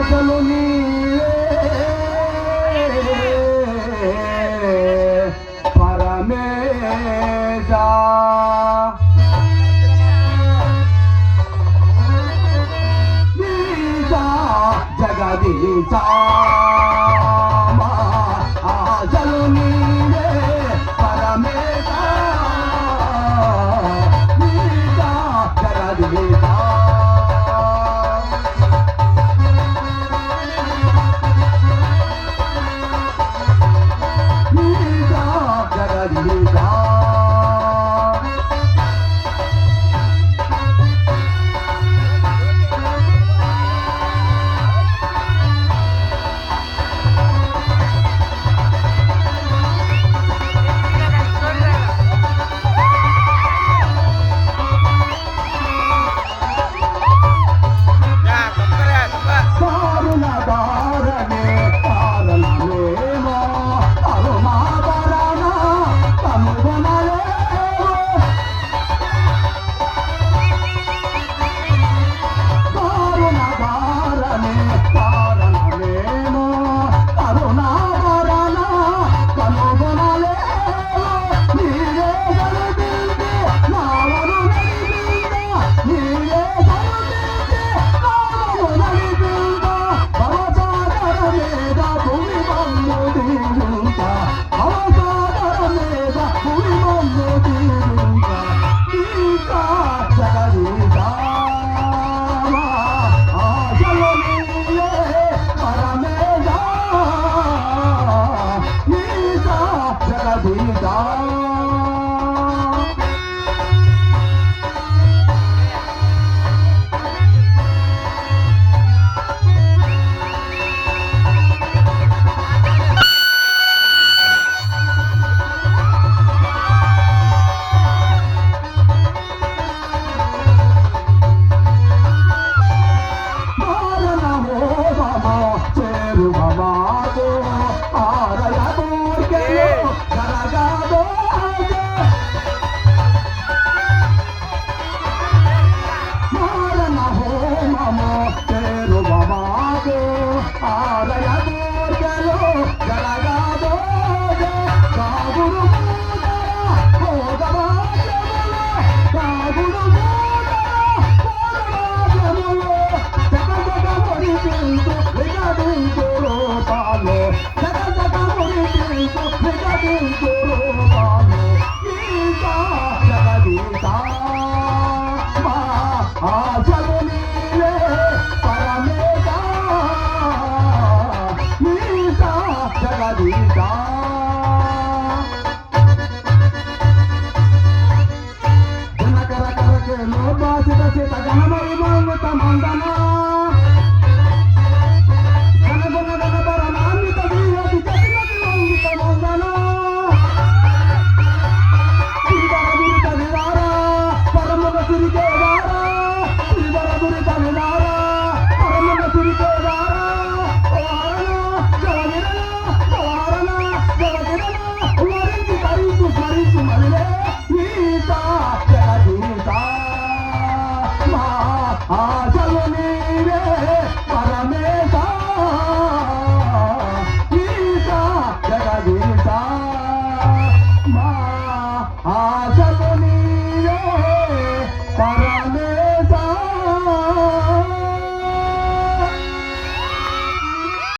ఆశలు పరమేశా. జగదీశా జగదీశా కారుణ మారణహోమమో చేరువమాగో ఆరయమూర్గెలో